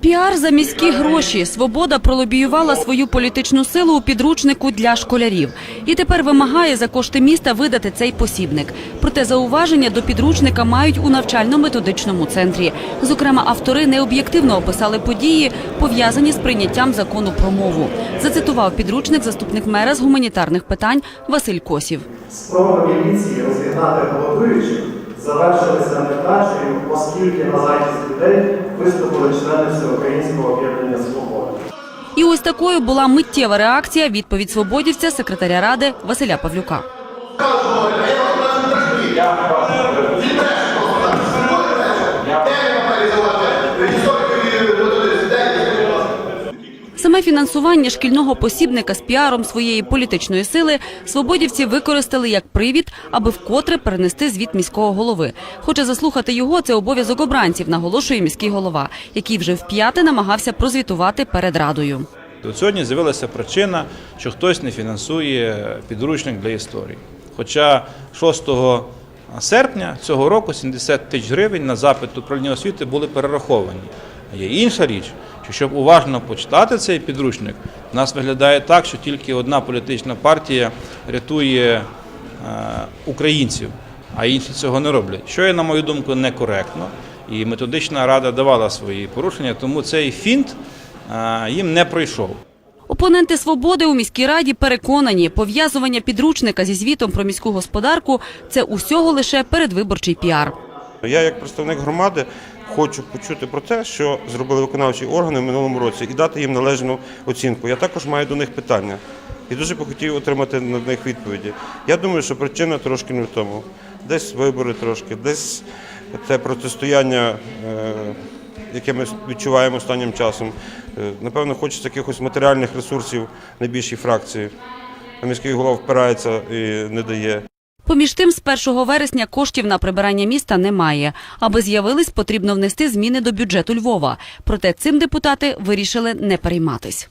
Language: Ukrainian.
Піар за міські гроші. Свобода пролобіювала свою політичну силу у підручнику для школярів. І тепер вимагає за кошти міста видати цей посібник. Проте зауваження до підручника мають у навчально-методичному центрі. Зокрема, автори необ'єктивно описали події, пов'язані з прийняттям закону про мову. Зацитував підручник заступник мера з гуманітарних питань Василь Косів. Спроби міліції розігнати голодуючих завершилися невдачею, оскільки на захист людей виступили члени Всеукраїнського об'єднання «Свобода». І ось такою була миттєва реакція відповідь свободівця секретаря ради Василя Павлюка. Саме фінансування шкільного посібника з піаром своєї політичної сили свободівці використали як привід, аби вкотре перенести звіт міського голови. Хоче заслухати його це обов'язок обранців, наголошує міський голова, який вже вп'яте намагався прозвітувати перед радою. Сьогодні з'явилася причина, що хтось не фінансує підручник для історії. Хоча 6 серпня цього року 70 тисяч гривень на запит управління освіти були перераховані. Є інша річ, що щоб уважно почитати цей підручник, в нас виглядає так, що тільки одна політична партія рятує е, українців, а інші цього не роблять. Що є, на мою думку, некоректно. І методична рада давала свої порушення, тому цей фінт е, їм не пройшов. Опоненти свободи у міській раді переконані, пов'язування підручника зі звітом про міську господарку це усього лише передвиборчий піар. Я, як представник громади, хочу почути про те, що зробили виконавчі органи в минулому році, і дати їм належну оцінку. Я також маю до них питання і дуже би хотів отримати на них відповіді. Я думаю, що причина трошки не в тому. Десь вибори трошки, десь те протистояння, е, яке ми відчуваємо останнім часом. Е, Напевно, хочеться якихось матеріальних ресурсів найбільшій фракції. А міський голова впирається і не дає. Поміж тим, з 1 вересня коштів на прибирання міста немає. Аби з'явились, потрібно внести зміни до бюджету Львова. Проте цим депутати вирішили не перейматись.